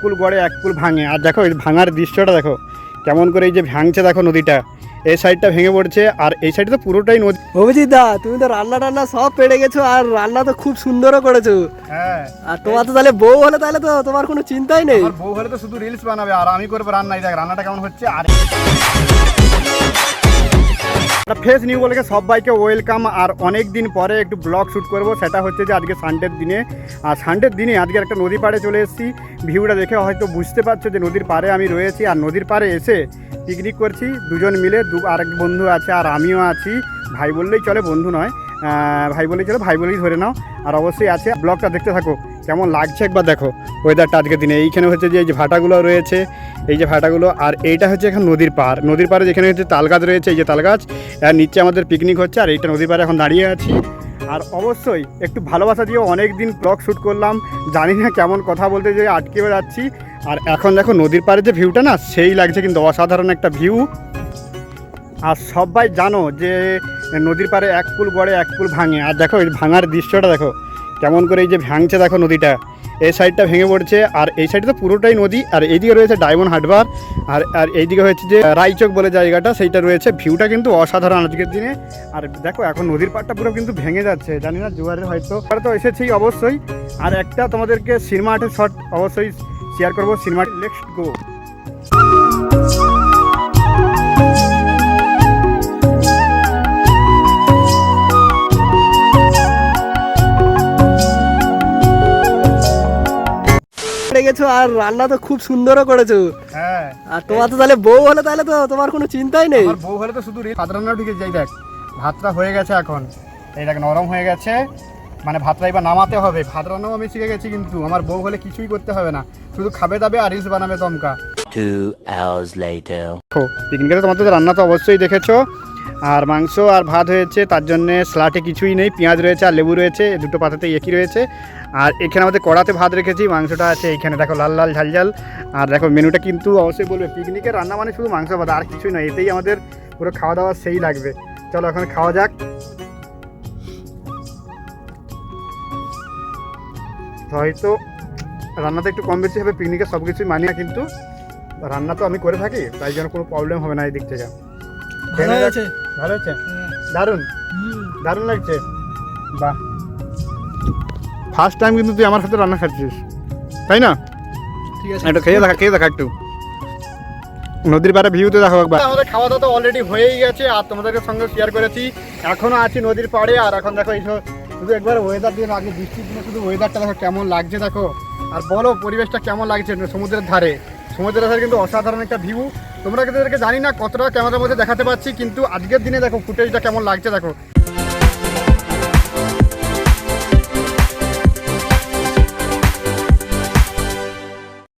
কুল গড়ে এক কুল ভাঙে। আর দেখো এই ভাঙার দৃশ্যটা দেখো কেমন করে এই যে ভাঙছে দেখো নদীটা। এই সাইডটা ভেঙে পড়ছে আর এই সাইডে তো পুরোটাই নদী। অভিজিৎ দা তুমি তো রান্না টান্না সব পেরে গেছো আর রান্না তো খুব সুন্দরও করেছ। হ্যাঁ। আর তোমার তো তাহলে বউ হলে তাহলে তো তোমার কোনো চিন্তাই নেই। বউ হলে তো শুধু রিলস বানাবে আর আমি করব রান্না। এই দেখ রান্নাটা কেমন হচ্ছে আর ফেস নিউ বলে সবাইকে ওয়েলকাম আর অনেক দিন পরে একটু ব্লগ শ্যুট করব। সেটা হচ্ছে যে আজকে সানডের দিনে। আর সানডের দিনে আজকে একটা নদী পাড়ে চলে এসেছি। ভিউটা দেখে হয়তো বুঝতে পারছ যে নদীর পাড়ে আমি রয়েছি। আর নদীর পাড়ে এসে পিকনিক করছি। দুজন মিলে দু আরেক বন্ধু আছে আর আমিও আছি। ভাই বললেই চলে, বন্ধু নয়। ভাই বলেই চলে, ভাই বলেই ধরে নাও। আর অবশ্যই আছে। ব্লগটা দেখতে থাকো। কেমন লাগছে একবার দেখো ওয়েদারটা আজকের দিনে। এইখানে হচ্ছে যে, এই যে ভাটাগুলো রয়েছে, এই যে ভাটাগুলো, আর এইটা হচ্ছে এখন নদীর পার নদীর পাড়ে যেখানে হচ্ছে তাল গাছ রয়েছে, এই যে তাল গাছ আর নিচে আমাদের পিকনিক হচ্ছে, আর এইটা নদীর পাড়ে এখন দাঁড়িয়ে আছি। আর অবশ্যই একটু ভালোবাসা দিয়ে অনেক দিন ব্লগ শ্যুট করলাম, জানি না কেমন কথা বলতে যে আটকে যাচ্ছি। আর এখন দেখো নদীর পাড়ে যে ভিউটা না, সেই লাগছে কিন্তু অসাধারণ একটা ভিউ আর সবাই জানো যে, নদীর পাড়ে এক কুল গড়ে এক কুল ভাঙে। আর দেখো এই ভাঙার দৃশ্যটা দেখো কেমন করে এই যে ভাঙছে দেখো নদীটা, এই সাইডটা ভেঙে পড়ছে, আর এই সাইডে তো পুরোটাই নদী, আর এইদিকে রয়েছে ডায়মন্ড হারবার, আর আর এইদিকে হচ্ছে যে রায়চক বলে জায়গাটা, সেইটা রয়েছে। ভিউটা কিন্তু অসাধারণ আজকের দিনে। আর দেখো, এখন নদীর পাড়টা পুরো কিন্তু ভেঙে যাচ্ছে, জানি না জোয়ারের হয়তো। তো এসেছি অবশ্যই। আর একটা তোমাদেরকে সিনেমা আর্টের শট অবশ্যই শেয়ার করব সিনেমা নেক্সট গো গেছো আর রান্না তো খুব সুন্দরও করেছ। হ্যাঁ। আর তোমার তো তাহলে বউ হলে তাহলে তো তোমার কোনো চিন্তাই নেই। আমার বউ হলে তো শুধু ভাত রান্নাও ঢুকে যাই দেখ ভাতটা হয়ে গেছে এখন। এই দেখ নরম হয়ে গেছে। মানে ভাতটা এবার নামাতে হবে। ভাত রান্নাও আমি শিখে গেছি কিন্তু আমার বউ হলে কিছুই করতে হবে না। শুধু খাবে দাবে আর রিলস বানাবে দমকা। Two hours later. দেখো পিকনিকে তোমাদের তো রান্না তো অবশ্যই দেখেছ। আর মাংস আর ভাত হয়েছে, তার জন্যে স্লাটে কিছুই নেই, পেঁয়াজ রয়েছে আর লেবু রয়েছে দুটো পাতাতে একই রয়েছে। আর এখানে আমাদের কড়াতে ভাত রেখেছি, মাংসটা আছে এইখানে দেখো লাল লাল ঝাল ঝাল। আর দেখো মেনুটা কিন্তু অবশ্যই বলবে পিকনিকের রান্না মানে শুধু মাংস ভাত, আর কিছুই নয়, এতেই আমাদের পুরো খাওয়া দাওয়া সেই লাগবে। চলো এখন খাওয়া যাক। হয়তো রান্নাতে একটু কম বেশি হবে পিকনিকে সব কিছুই মানিয়ে কিন্তু রান্না তো আমি করে থাকি, তাই জন্য কোনো প্রবলেম হবে না এই দিক থেকে। ভালো হয়েছে। ভালো হচ্ছে দারুণ। দারুণ লাগছে। বাহ। ফার্স্ট টাইম কিন্তু তুই আমার সাথে রান্না খাচ্ছিস। তাই না? ঠিক আছে। একটু খেয়ে দেখা খেয়ে দেখা একটু। নদীর পাড়ে ভিউতে দেখো একবার। আমাদের খাওয়া দাওয়া তো অলরেডি হয়েই গেছে আর তোমাদেরকে সঙ্গে শেয়ার করেছি। এখনও আছি নদীর পাড়ে আর এখন দেখো এই সব- শুধু একবার ওয়েদার দিয়ে আগে বৃষ্টির দিনে শুধু ওয়েদারটা দেখো কেমন লাগছে দেখো। আর বলো পরিবেশটা কেমন লাগছে সমুদ্রের ধারে? সমুদ্রের ধারে কিন্তু অসাধারণ একটা ভিউ তোমরা কিন্তু জানি না কতটা ক্যামেরার মধ্যে দেখাতে পাচ্ছি কিন্তু আজকের দিনে দেখো ফুটেজটা কেমন লাগছে, দেখো।